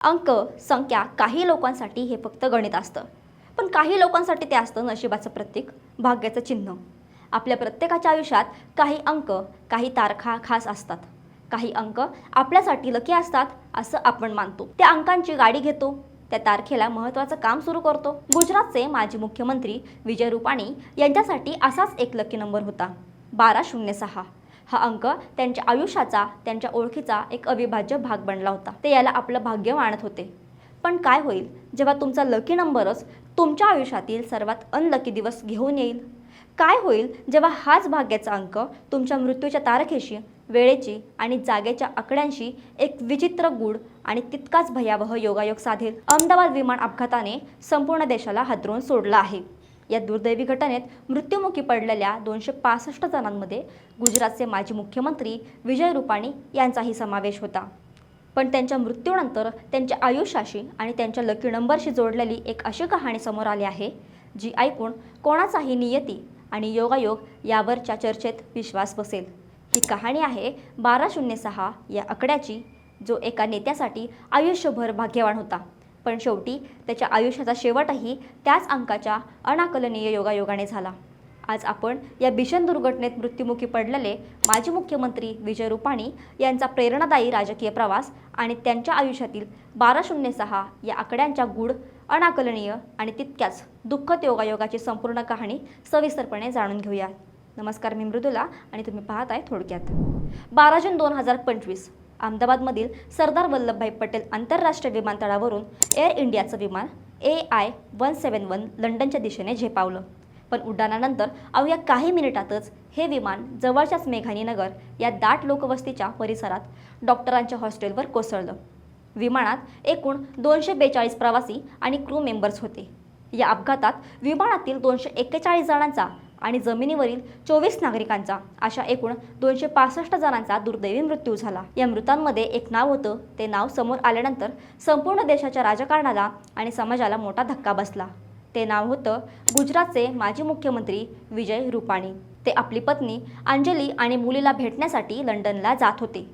अंक संख्या काही लोकांसाठी हे फक्त गणित असतं. पण काही लोकांसाठी ते असतं नशिबाचं प्रतीक भाग्याचं चिन्ह. आपल्या प्रत्येकाच्या आयुष्यात काही अंक काही तारखा खास असतात. काही अंक आपल्यासाठी लकी असतात असं आपण मानतो. त्या अंकांची गाडी घेतो त्या तारखेला महत्त्वाचं काम सुरू करतो. गुजरातचे माजी मुख्यमंत्री विजय रुपाणी यांच्यासाठी असाच एक लकी नंबर होता बारा शून्य सहा. हा अंक त्यांच्या आयुष्याचा त्यांच्या ओळखीचा एक अविभाज्य भाग बनला होता. ते याला आपलं भाग्य मानत होते. पण काय होईल? जेव्हा तुमचा लकी नंबरच तुमच्या आयुष्यातील सर्वात अनलकी दिवस घेऊन येईल. काय होईल? जेव्हा हाच भाग्याचा अंक तुमच्या मृत्यूच्या तारखेशी वेळेची आणि जागेच्या आकड्यांशी एक विचित्र गूढ आणि तितकाच भयावह योगायोग साधेल. अहमदाबाद विमान अपघाताने संपूर्ण देशाला हादरून सोडला आहे. या दुर्दैवी घटनेत मृत्युमुखी पडलेल्या दोनशे पासष्ट जणांमध्ये गुजरातचे माजी मुख्यमंत्री विजय रुपाणी यांचाही समावेश होता. पण त्यांच्या मृत्यूनंतर त्यांच्या आयुष्याशी आणि त्यांच्या लकी नंबरशी जोडलेली एक अशी कहाणी समोर आली आहे जी ऐकून कोणाचाही नियती आणि योगायोग यावरच्या चर्चेत विश्वास बसेल. ही कहाणी आहे बारा शून्य सहा या आकड्याची जो एका नेत्यासाठी आयुष्यभर भाग्यवान होता. पण शेवटी त्याच्या आयुष्याचा शेवटही त्याच अंकाच्या अनाकलनीय योगायोगाने झाला. आज आपण या भीषण दुर्घटनेत मृत्युमुखी पडलेले माजी मुख्यमंत्री विजय रुपाणी यांचा प्रेरणादायी राजकीय प्रवास आणि त्यांच्या आयुष्यातील बारा शून्य सहा या आकड्यांच्या गूढ अनाकलनीय आणि तितक्याच दुःखद योगायोगाची संपूर्ण कहाणी सविस्तरपणे जाणून घेऊया. नमस्कार मी मृदुला आणि तुम्ही पाहत आहे थोडक्यात. बारा जून दोन हजार पंचवीस अहमदाबादमधील सरदार वल्लभभाई पटेल आंतरराष्ट्रीय विमानतळावरून एअर इंडियाचं विमान A I one seven one लंडनच्या दिशेने झेपावलं. पण उड्डाणानंतर अवघ्या काही मिनिटातच हे विमान जवळच्याच मेघानी नगर या दाट लोकवस्तीच्या परिसरात डॉक्टरांच्या हॉस्टेलवर कोसळलं. विमानात एकूण दोनशे बेचाळीस प्रवासी आणि क्रू मेंबर्स होते. या अपघातात विमानातील दोनशे एक्केचाळीस जणांचा आणि जमिनीवरील चोवीस नागरिकांचा अशा एकूण दोनशे पासष्ट जणांचा दुर्दैवी मृत्यू झाला. या मृतांमध्ये एक नाव होतं. ते नाव समोर आल्यानंतर संपूर्ण देशाच्या राजकारणाला आणि समाजाला मोठा धक्का बसला. ते नाव होतं गुजरातचे माजी मुख्यमंत्री विजय रुपाणी. ते आपली पत्नी अंजली आणि मुलीला भेटण्यासाठी लंडनला जात होते.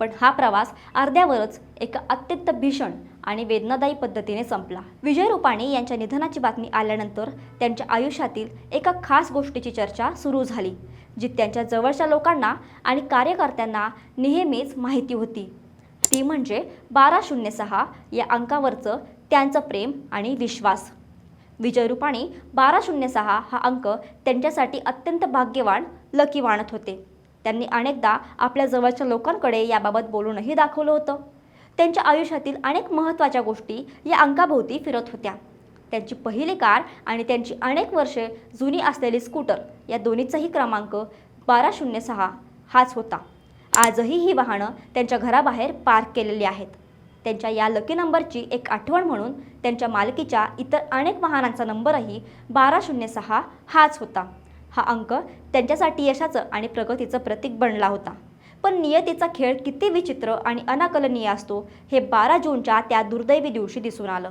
पण हा प्रवास अर्ध्यावरच एका अत्यंत भीषण आणि वेदनादायी पद्धतीने संपला. विजय रुपाणी यांच्या निधनाची बातमी आल्यानंतर त्यांच्या आयुष्यातील एका खास गोष्टीची चर्चा सुरू झाली जी त्यांच्या जवळच्या लोकांना आणि कार्यकर्त्यांना नेहमीच माहिती होती. ती म्हणजे बारा शून्य सहा या अंकावरचं त्यांचं प्रेम आणि विश्वास. विजय रुपाणी बारा शून्य सहा हा अंक त्यांच्यासाठी अत्यंत भाग्यवान लकी मानत होते. त्यांनी अनेकदा आपल्या जवळच्या लोकांकडे याबाबत बोलूनही दाखवलं होतं. त्यांच्या आयुष्यातील अनेक महत्त्वाच्या गोष्टी या अंकाभोवती फिरत होत्या. त्यांची पहिली कार आणि त्यांची अनेक वर्षे जुनी असलेली स्कूटर या दोन्हीचाही क्रमांक बारा शून्य सहा हाच होता. आजही ही वाहनं त्यांच्या घराबाहेर पार्क केलेली आहेत. त्यांच्या या लकी नंबरची एक आठवण म्हणून त्यांच्या मालकीच्या इतर अनेक वाहनांचा नंबरही बारा शून्य सहा हाच होता. हा अंक त्यांच्यासाठी यशाचं आणि प्रगतीचं प्रतीक बनला होता. पण नियतीचा खेळ किती विचित्र आणि अनाकलनीय असतो हे बारा जूनच्या त्या दुर्दैवी दिवशी दिसून आलं.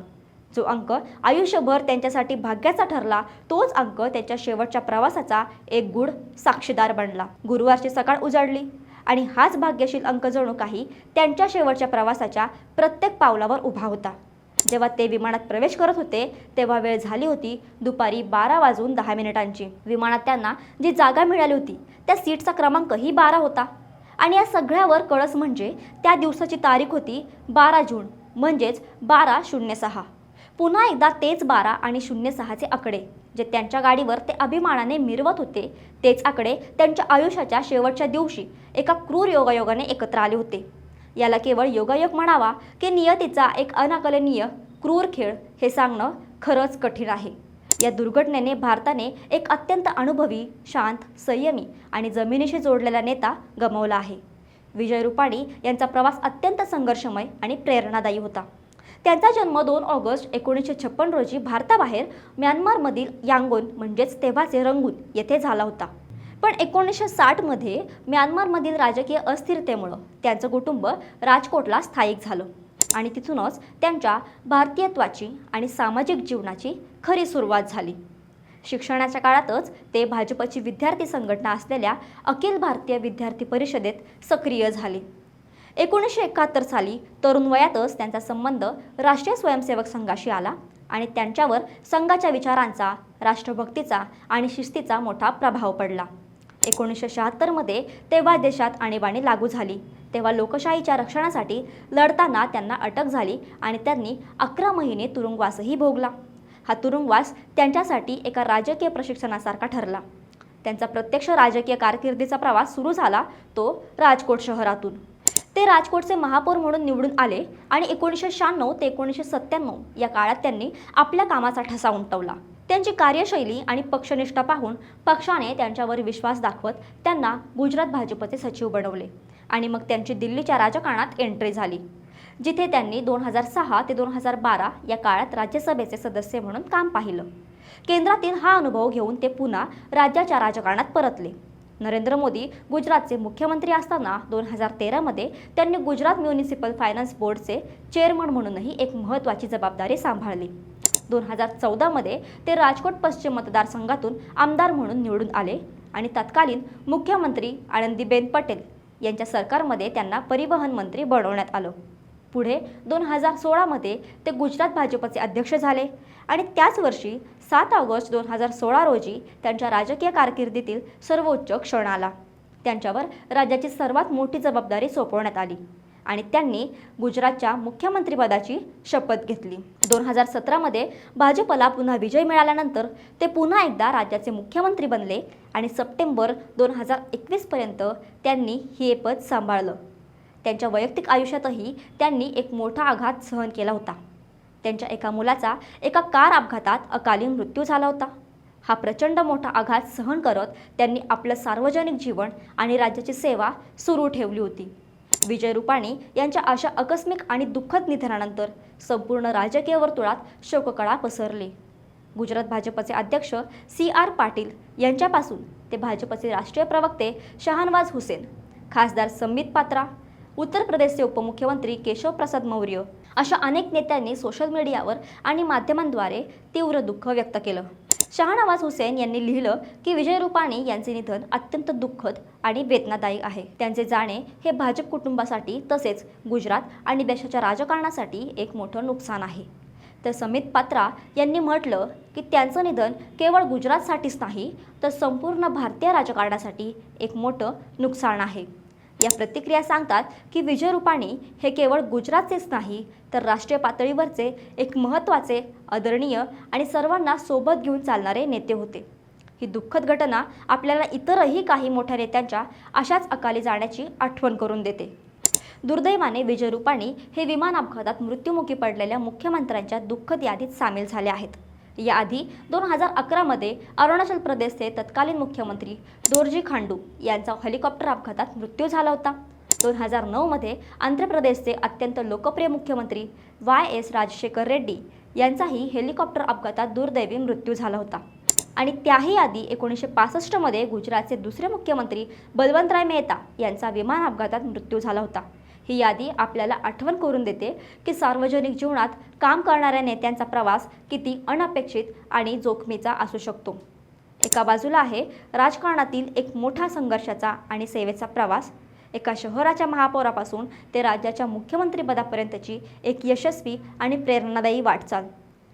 जो अंक आयुष्यभर त्यांच्यासाठी भाग्याचा ठरला तोच अंक त्यांच्या शेवटच्या प्रवासाचा एक गूढ साक्षीदार बनला. गुरुवारची सकाळ उजाडली आणि हाच भाग्यशील अंक जणू काही त्यांच्या शेवटच्या प्रवासाच्या प्रत्येक पावलावर उभा होता. जेव्हा ते विमानात प्रवेश करत होते तेव्हा वेळ झाली होती दुपारी बारा वाजून दहा मिनिटांची. विमानात त्यांना जी जागा मिळाली होती त्या सीटचा क्रमांकही बारा होता. आणि या सगळ्यावर कळस म्हणजे त्या दिवसाची तारीख होती बारा जून म्हणजेच बारा शून्य सहा. पुन्हा एकदा तेच बारा आणि शून्य सहाचे आकडे जे त्यांच्या गाडीवर ते अभिमानाने मिरवत होते तेच आकडे त्यांच्या आयुष्याच्या शेवटच्या दिवशी एका क्रूर योगायोगाने एकत्र आले होते. याला केवळ योगायोग म्हणावा की नियतीचा एक अनाकलनीय क्रूर खेळ हे सांगणं खरंच कठीण आहे. या दुर्घटनेने भारताने एक अत्यंत अनुभवी शांत संयमी आणि जमिनीशी जोडलेला नेता गमावला आहे. विजय रुपाणी यांचा प्रवास अत्यंत संघर्षमय आणि प्रेरणादायी होता. त्यांचा जन्म दोन ऑगस्ट एकोणीसशे छप्पन रोजी भारताबाहेर म्यानमारमधील यांगोन म्हणजेच तेव्हाचे रंगून येथे झाला होता. पण एकोणीसशे साठमध्ये म्यानमारमधील राजकीय अस्थिरतेमुळं त्यांचं कुटुंब राजकोटला स्थायिक झालं. आणि तिथूनच त्यांच्या भारतीयत्वाची आणि सामाजिक जीवनाची खरी सुरुवात झाली. शिक्षणाच्या काळातच ते भाजपची विद्यार्थी संघटना असलेल्या अखिल भारतीय विद्यार्थी परिषदेत सक्रिय झाले. एकोणीसशे एकाहत्तर साली तरुण वयातच त्यांचा संबंध राष्ट्रीय स्वयंसेवक संघाशी आला आणि त्यांच्यावर संघाच्या विचारांचा राष्ट्रभक्तीचा आणि शिस्तीचा मोठा प्रभाव पडला. एकोणीसशे शहात्तरमध्ये तेव्हा देशात आणीबाणी लागू झाली. तेव्हा लोकशाहीच्या रक्षणासाठी लढताना त्यांना अटक झाली आणि त्यांनी अकरा महिने तुरुंगवासही भोगला. हा तुरुंगवास त्यांच्यासाठी एका राजकीय प्रशिक्षणासारखा ठरला. त्यांचा प्रत्यक्ष राजकीय कारकिर्दीचा प्रवास सुरू झाला तो राजकोट शहरातून. ते राजकोटचे महापौर म्हणून निवडून आले आणि एकोणीसशे शहाण्णव ते एकोणीसशे सत्त्याण्णव या काळात त्यांनी आपल्या कामाचा ठसा उमटवला. त्यांची कार्यशैली आणि पक्षनिष्ठा पाहून पक्षाने त्यांच्यावर विश्वास दाखवत त्यांना गुजरात भाजपचे सचिव बनवले. आणि मग त्यांची दिल्लीच्या राजकारणात एंट्री झाली. जिथे त्यांनी दोन हजार सहा ते दोन हजार बारा या काळात राज्यसभेचे सदस्य म्हणून काम पाहिलं. केंद्रातील हा अनुभव घेऊन ते पुन्हा राज्याच्या राजकारणात परतले. नरेंद्र मोदी गुजरातचे मुख्यमंत्री असताना दोन हजार तेरामध्ये त्यांनी Gujarat municipal finance board chairman म्हणूनही एक महत्त्वाची जबाबदारी सांभाळली. दोन हजार चौदामध्ये ते राजकोट पश्चिम मतदारसंघातून आमदार म्हणून निवडून आले आणि तत्कालीन मुख्यमंत्री आनंदीबेन पटेल यांच्या सरकारमध्ये त्यांना परिवहन मंत्री बनवण्यात आलं. पुढे दोन हजार सोळामध्ये ते गुजरात भाजपचे अध्यक्ष झाले आणि त्याच वर्षी सात ऑगस्ट दोन हजार सोळा रोजी त्यांच्या राजकीय कारकिर्दीतील सर्वोच्च क्षण आला. त्यांच्यावर राज्याची सर्वात मोठी जबाबदारी सोपवण्यात आली. आणि त्यांनी गुजरातच्या मुख्यमंत्रीपदाची शपथ घेतली. दोन हजार सतरामध्ये भाजपला पुन्हा विजय मिळाल्यानंतर ते पुन्हा एकदा राज्याचे मुख्यमंत्री बनले आणि सप्टेंबर दोन हजार एकवीसपर्यंत त्यांनी हे पद सांभाळलं. त्यांच्या वैयक्तिक आयुष्यातही त्यांनी एक मोठा आघात सहन केला होता. त्यांच्या एका मुलाचा एका कार अपघातात अकाली मृत्यू झाला होता. हा प्रचंड मोठा आघात सहन करत त्यांनी आपलं सार्वजनिक जीवन आणि राज्याची सेवा सुरू ठेवली होती. विजय रुपाणी यांच्या अशा आकस्मिक आणि दुःखद निधनानंतर संपूर्ण राजकीय वर्तुळात शोककळा पसरली. गुजरात भाजपचे अध्यक्ष सी आर पाटील यांच्यापासून ते भाजपचे राष्ट्रीय प्रवक्ते शहानवाज हुसेन खासदार संबित पात्रा उत्तर प्रदेशचे उपमुख्यमंत्री केशव प्रसाद मौर्य अशा अनेक नेत्यांनी सोशल मीडियावर आणि माध्यमांद्वारे तीव्र दुःख व्यक्त केलं. शहानवाज हुसेन यांनी लिहिलं की विजय रुपाणी यांचे निधन अत्यंत दुःखद आणि वेदनादायी आहे. त्यांचे जाणे हे भाजप कुटुंबासाठी तसेच गुजरात आणि देशाच्या राजकारणासाठी एक मोठं नुकसान आहे. तर समित पात्रा यांनी म्हटलं की त्यांचं निधन केवळ गुजरातसाठीच नाही तर संपूर्ण भारतीय राजकारणासाठी एक मोठं नुकसान आहे. या प्रतिक्रिया सांगतात की विजय रुपाणी हे केवळ गुजरातचेच नाही तर राष्ट्रीय पातळीवरचे एक महत्त्वाचे आदरणीय आणि सर्वांना सोबत घेऊन चालणारे नेते होते. ही दुःखद घटना आपल्याला इतरही काही मोठ्या नेत्यांच्या अशाच अकाली जाण्याची आठवण करून देते. दुर्दैवाने विजय रुपाणी हे विमान अपघातात मृत्युमुखी पडलेल्या मुख्यमंत्र्यांच्या दुःखद यादीत सामील झाले आहेत. याआधी दोन हजार अकरामध्ये अरुणाचल प्रदेशचे तत्कालीन मुख्यमंत्री दोरजी खांडू यांचा हेलिकॉप्टर अपघातात मृत्यू झाला होता. दोन हजार नऊमध्ये आंध्र प्रदेशचे अत्यंत लोकप्रिय मुख्यमंत्री वाय एस राजशेखर रेड्डी यांचाही हेलिकॉप्टर अपघातात दुर्दैवी मृत्यू झाला होता. आणि त्याही आधी एकोणीसशे पासष्टमध्ये गुजरातचे दुसरे मुख्यमंत्री बलवंतराय मेहता यांचा विमान अपघातात मृत्यू झाला होता. ही यादी आपल्याला आठवण करून देते की सार्वजनिक जीवनात काम करणाऱ्या नेत्यांचा प्रवास किती अनपेक्षित आणि जोखमीचा असू शकतो. एका बाजूला आहे राजकारणातील एक मोठा संघर्षाचा आणि सेवेचा प्रवास एका शहराच्या महापौरापासून ते राज्याच्या मुख्यमंत्रीपदापर्यंतची एक यशस्वी आणि प्रेरणादायी वाटचाल.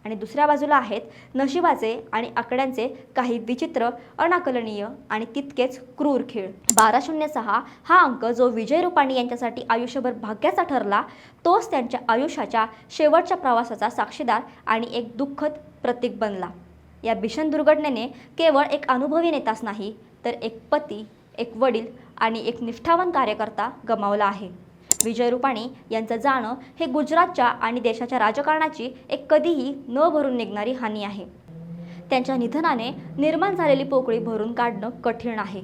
आणि दुसऱ्या बाजूला आहेत नशिबाचे आणि आकड्यांचे काही विचित्र अनाकलनीय आणि तितकेच क्रूर खेळ. बारा शून्य सहा हा अंक जो विजय रुपाणी यांच्यासाठी आयुष्यभर भाग्याचा ठरला तोच त्यांच्या आयुष्याच्या शेवटच्या प्रवासाचा साक्षीदार आणि एक दुःखद प्रतीक बनला. या भीषण दुर्घटनेने केवळ एक अनुभवी नेताच नाही तर एक पती एक वडील आणि एक निष्ठावान कार्यकर्ता गमावला आहे. विजय रुपाणी यांचं जाणं हे गुजरातच्या आणि देशाच्या राजकारणाची एक कधीही न भरून निघणारी हानी आहे. त्यांच्या निधनाने निर्माण झालेली पोकळी भरून काढणं कठीण आहे.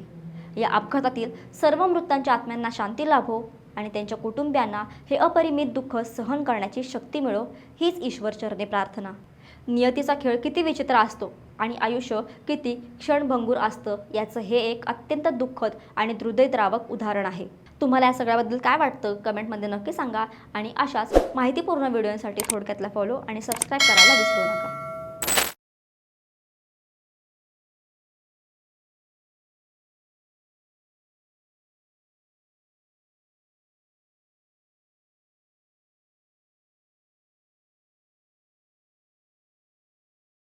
या अपघातातील सर्व मृतांच्या आत्म्यांना शांती लाभो आणि त्यांच्या कुटुंबियांना हे अपरिमित दुःख सहन करण्याची शक्ती मिळो हीच ईश्वरचरणे प्रार्थना. नियतीचा खेळ किती विचित्र असतो आणि आयुष्य किती क्षणभंगूर असतं याचं हे एक अत्यंत दुःखद आणि हृदयद्रावक उदाहरण आहे. तुम्हाला या सगळ्याबद्दल काय वाटतं? कमेंटमध्ये नक्की सांगा आणि अशाच माहितीपूर्ण व्हिडिओसाठी थोडक्यातला फॉलो आणि सबस्क्राईब करायला विसरू नका.